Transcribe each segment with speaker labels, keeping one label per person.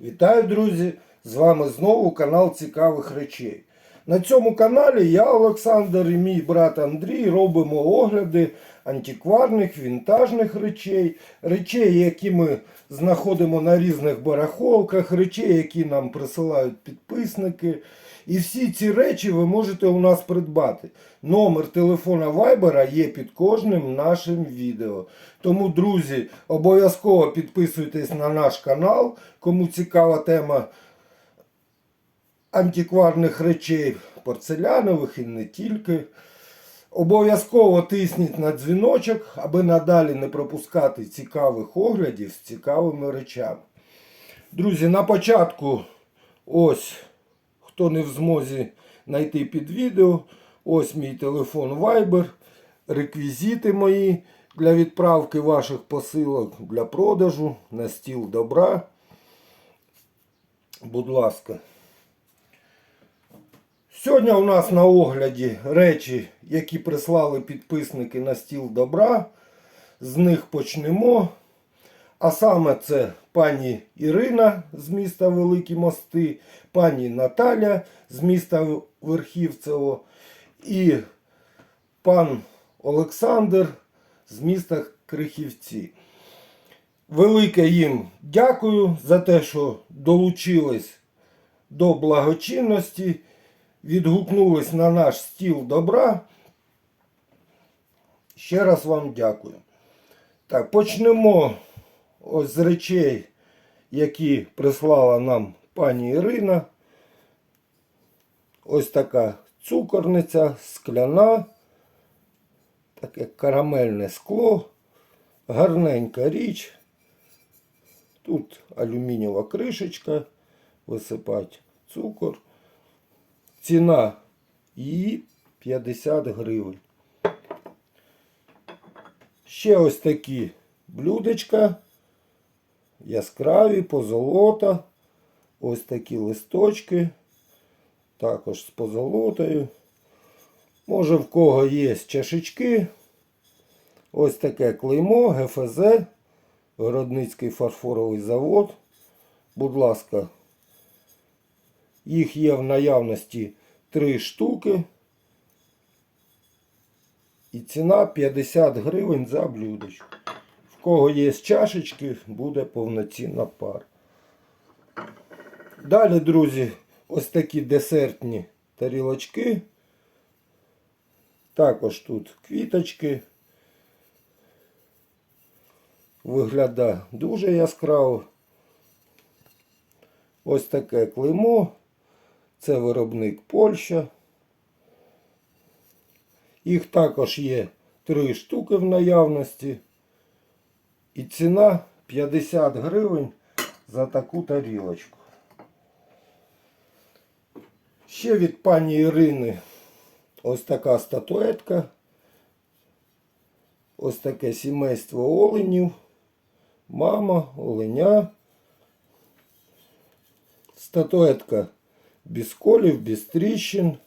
Speaker 1: Вітаю, друзі! З вами знову канал Цікавих речей. На цьому каналі я, Олександр і мій брат Андрій робимо огляди антикварних, вінтажних речей, речей, які ми знаходимо на різних барахолках, речей, які нам присилають підписники. І всі ці речі ви можете у нас придбати. Номер телефона Вайбера є під кожним нашим відео. Тому, друзі, обов'язково підписуйтесь на наш канал, кому цікава тема антикварних речей, порцелянових і не тільки. Обов'язково тисніть на дзвіночок, аби надалі не пропускати цікавих оглядів з цікавими речами. Друзі, на початку ось хто не в змозі знайти під відео. Ось мій телефон Viber, реквізити мої для відправки ваших посилок для продажу на стіл добра. Будь ласка. Сьогодні у нас на огляді речі, які прислали підписники на стіл добра. З них почнемо. А саме це пані Ірина з міста Великі Мости, пані Наталя з міста Верхівцево і пан Олександр з міста Крихівці. Велике їм дякую за те, що долучились до благочинності, відгукнулись на наш стіл добра. Ще раз вам дякую. Так, почнемо ось з речей, які прислала нам пані Ірина. Ось така цукорниця, скляна, таке карамельне скло, гарненька річ. Тут алюмінієва кришечка, висипати цукор. Ціна її 50 гривень. Ще ось такі блюдечка, яскраві, позолота. Ось такі листочки. Також з позолотою. Може в кого є чашечки. Ось таке клеймо, ГФЗ, Городницький фарфоровий завод. Будь ласка, їх є в наявності 3 штуки. І ціна 50 гривень за блюдечко. Кого є чашечки, буде повноцінна пара. Далі, друзі, ось такі десертні тарілочки. Також тут квіточки. Виглядає дуже яскраво. Ось таке клеймо. Це виробник Польща. Їх також є три штуки в наявності. І ціна 50 гривень за таку тарілочку. Ще від пані Ірини ось така статуетка. Ось таке сімейство оленів. Мама, оленя. Статуетка без колів, без тріщин.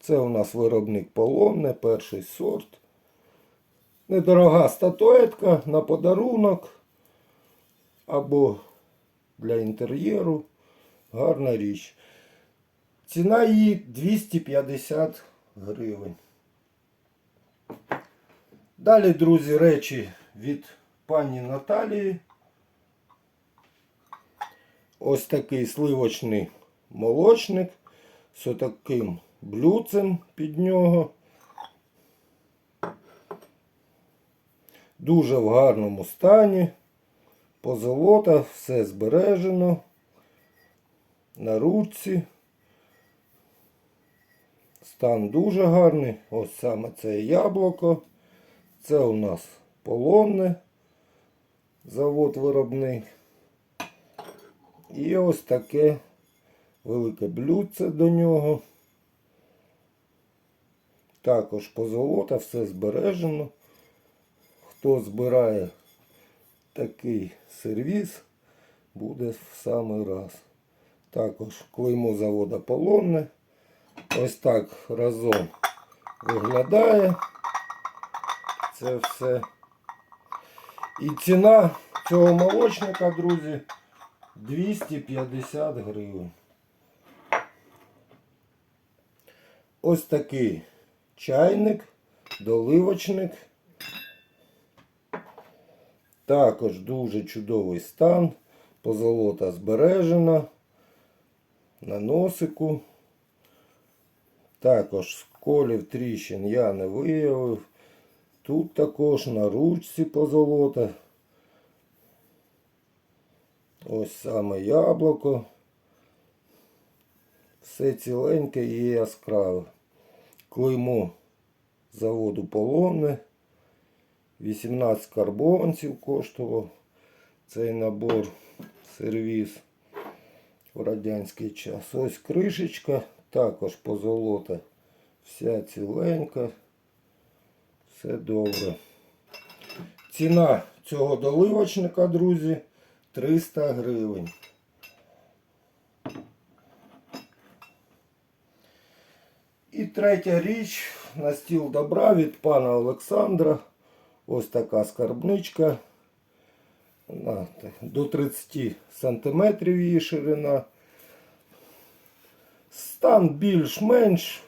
Speaker 1: Це у нас виробник полонне, перший сорт. Недорога статуетка на подарунок або для інтер'єру. Гарна річ. Ціна її 250 гривень. Далі, друзі, речі від пані Наталії. Ось такий сливочний молочник з таким блюдцем під нього. Дуже в гарному стані. Позолота, все збережено. На руці. Стан дуже гарний. Ось саме це яблуко. Це у нас полонне. Завод виробник. І ось таке велике блюдце до нього. Також позолота, все збережено. Хто збирає такий сервіс, буде в самий раз. Також клеймо завода полонне. Ось так разом виглядає це все. І ціна цього молочника, друзі, 250 гривень. Ось такий чайник, доливочник. Також дуже чудовий стан. Позолота збережена. На носику. Також сколів тріщин я не виявив. Тут також на ручці позолота. Ось саме яблуко. Все ціленьке і яскраве. Клеймо заводу полонне. 18 карбованців коштував цей набор сервіс в радянський час. Ось кришечка, також позолота. Вся ціленька. Все добре. Ціна цього доливочника, друзі, 300 гривень. І третя річ на стіл добра від пана Олександра. Ось така скарбничка. До 30 сантиметрів її ширина. Стан більш-менш.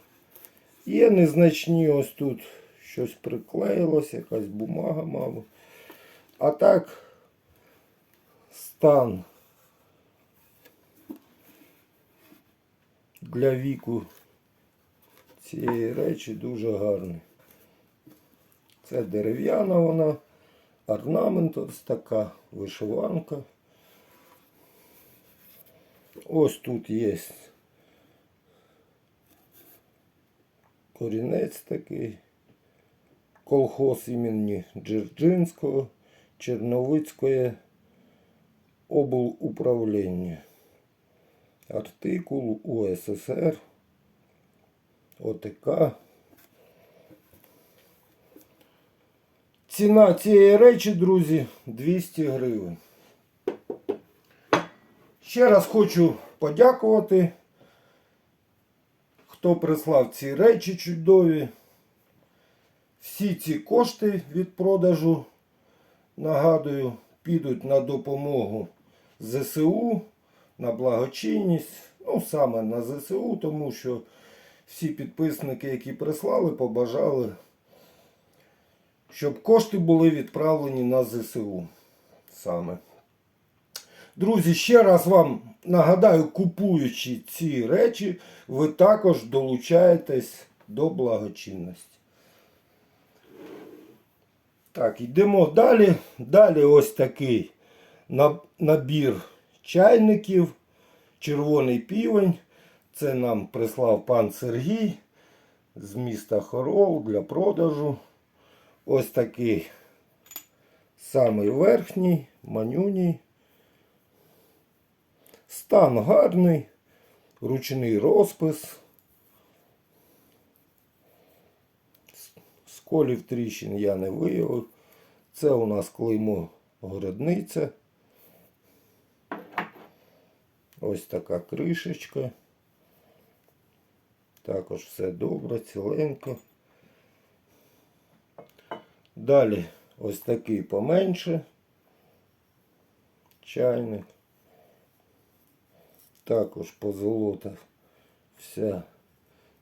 Speaker 1: Є незначні ось тут щось приклеїлось, якась бумага, мабуть. А так стан для віку цієї речі дуже гарний. Це дерев'яна вона, орнамент ось така, вишиванка. Ось тут є корінець такий. Колхоз імені Джерджинського, Черновицької облуправління. Артикул УССР. ОТК. Ціна цієї речі, друзі, 200 гривень. Ще раз хочу подякувати, хто прислав ці речі чудові. Всі ці кошти від продажу, нагадую, підуть на допомогу ЗСУ, на благочинність. Ну, саме на ЗСУ, тому що всі підписники, які прислали, побажали, щоб кошти були відправлені на ЗСУ саме. Друзі, ще раз вам нагадаю, купуючи ці речі, ви також долучаєтесь до благочинності. Так, йдемо далі. Далі ось такий набір чайників. Червоний півень. Це нам прислав пан Сергій з міста Хорол для продажу. Ось такий самий верхній, манюній. Стан гарний, ручний розпис. Сколів тріщин я не виявив. Це у нас клеймо городниця. Ось така кришечка. Також все добре, ціленько. Далі ось такий поменше. Чайник. Також позолота вся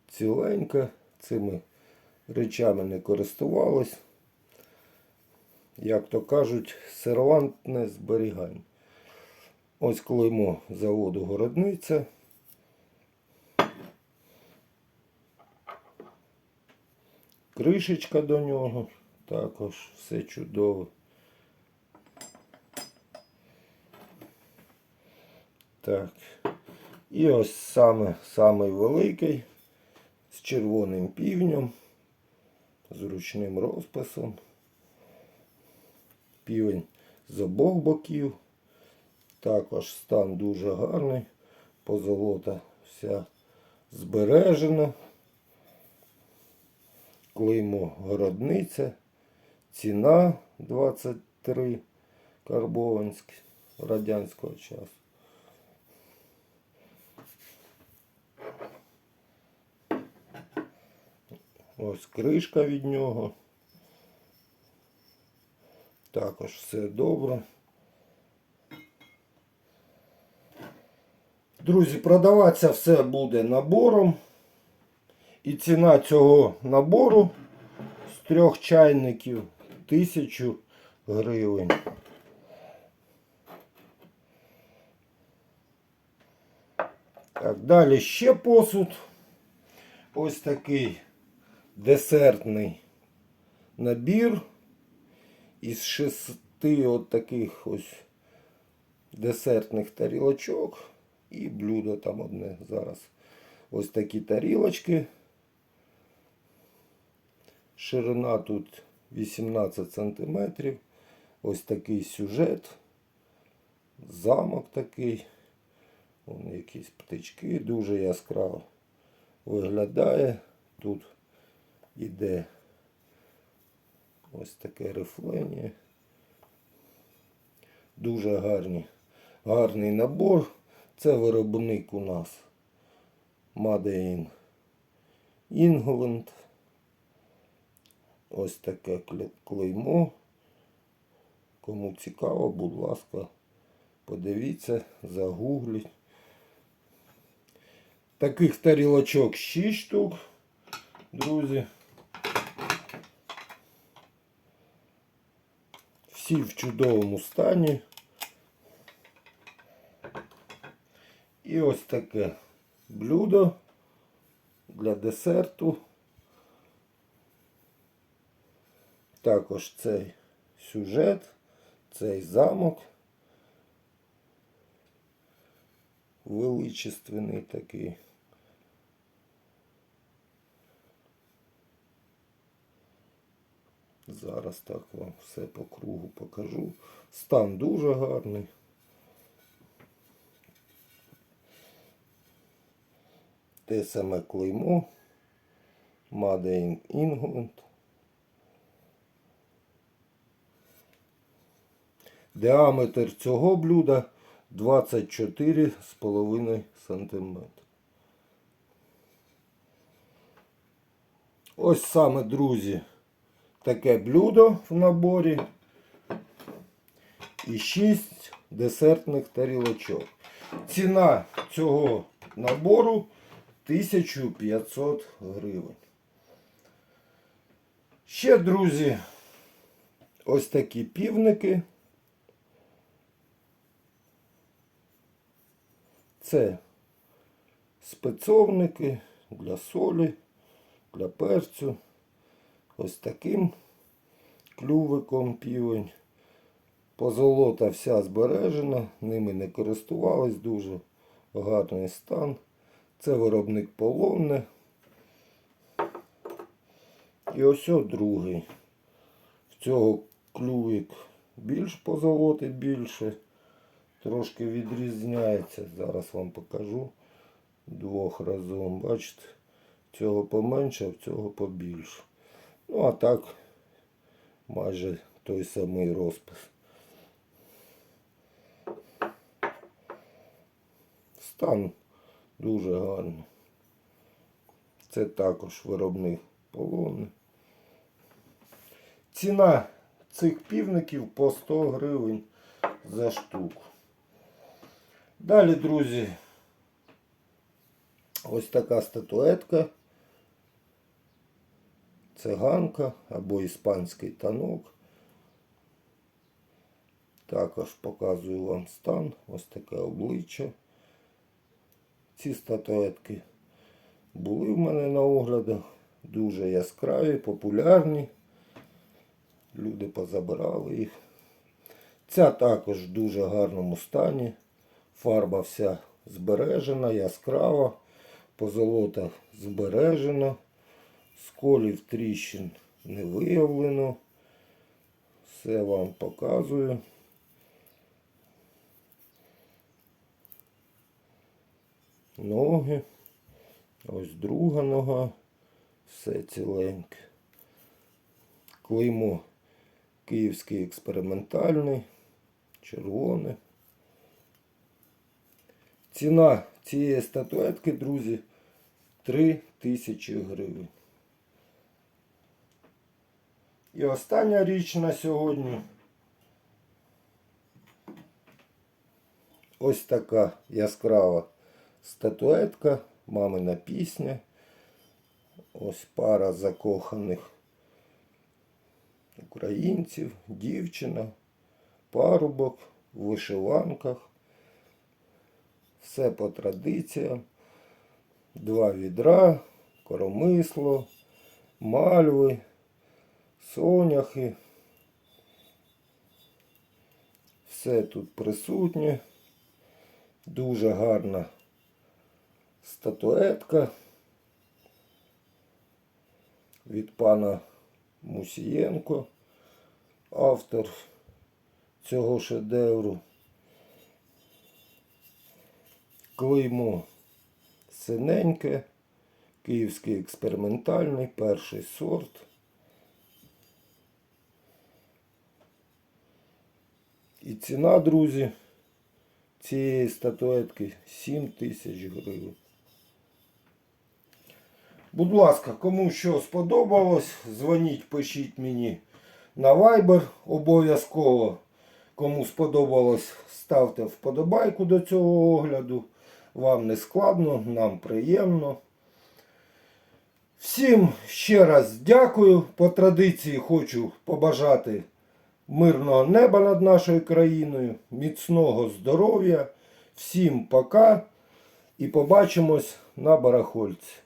Speaker 1: ціленька. Цими речами не користувались. Як то кажуть, сервантне зберігання. Ось клеймо заводу городниця. Кришечка до нього. Також все чудово. Так. І ось саме самий великий з червоним півнем, з ручним розписом. Півень з обох боків. Також стан дуже гарний. Позолота вся збережена. Клеймо городниця. Ціна 23 карбованськ радянського часу. Ось кришка від нього. Також все добре. Друзі, продаватися все буде набором. І ціна цього набору з трьох чайників 1000 гривень. Так, далі ще посуд. Ось такий десертний набір із шести от таких ось десертних тарілочок і блюдо там одне зараз. Ось такі тарілочки. Ширина тут 18 сантиметрів. Ось такий сюжет. Замок такий. Вон якісь птички, дуже яскраво виглядає. Тут іде ось таке рифлення. Дуже гарні, гарний набор. Це виробник у нас in England. Ось таке клеймо. Кому цікаво, будь ласка, подивіться, загугліть. Таких тарілочок 6 штук, друзі. Всі в чудовому стані. І ось таке блюдо для десерту. Також цей сюжет, цей замок. Величественний такий. Зараз так вам все по кругу покажу. Стан дуже гарний. Те саме клеймо. Made in England. Діаметр цього блюда 24,5 см. Ось саме, друзі, таке блюдо в наборі. І 6 десертних тарілочок. Ціна цього набору 1500 гривень. Ще, друзі, ось такі півники. Це спецовники для солі, для перцю. Ось таким клювиком півень. Позолота вся збережена, ними не користувались, дуже гарний стан. Це виробник полонне. І ось другий. В цього клювик більш позолоти більше. Трошки відрізняється. Зараз вам покажу двох разом. Бачите, цього поменше, а цього побільше. Ну, а так майже той самий розпис. Стан дуже гарний. Це також виробник полони. Ціна цих півників по 100 гривень за штуку. Далі, друзі, ось така статуетка. Циганка або іспанський танок. Також показую вам стан. Ось таке обличчя. Ці статуетки були в мене на оглядах. Дуже яскраві, популярні. Люди позабирали їх. Ця також в дуже гарному стані. Фарба вся збережена, яскрава, позолота збережена, сколів тріщин не виявлено. Все вам показую. Ноги. Ось друга нога. Все ціленьке. Клеймо Київський експериментальний. Червоне. Ціна цієї статуетки, друзі, 3 тисячі гривень. І остання річ на сьогодні. Ось така яскрава статуетка, мамина пісня. Ось пара закоханих українців, дівчина, парубок в вишиванках. Все по традиціям. Два відра, коромисло, мальви, соняхи. Все тут присутнє. Дуже гарна статуетка від пана Мусієнко, автор цього шедевру. Клеймо синеньке, київський експериментальний, перший сорт. І ціна, друзі, цієї статуетки 7 тисяч гривень. Будь ласка, кому що сподобалось, дзвоніть, пишіть мені на Viber обов'язково. Кому сподобалось, ставте вподобайку до цього огляду. Вам не складно, нам приємно. Всім ще раз дякую. По традиції хочу побажати мирного неба над нашою країною, міцного здоров'я. Всім пока і побачимось на барахольці.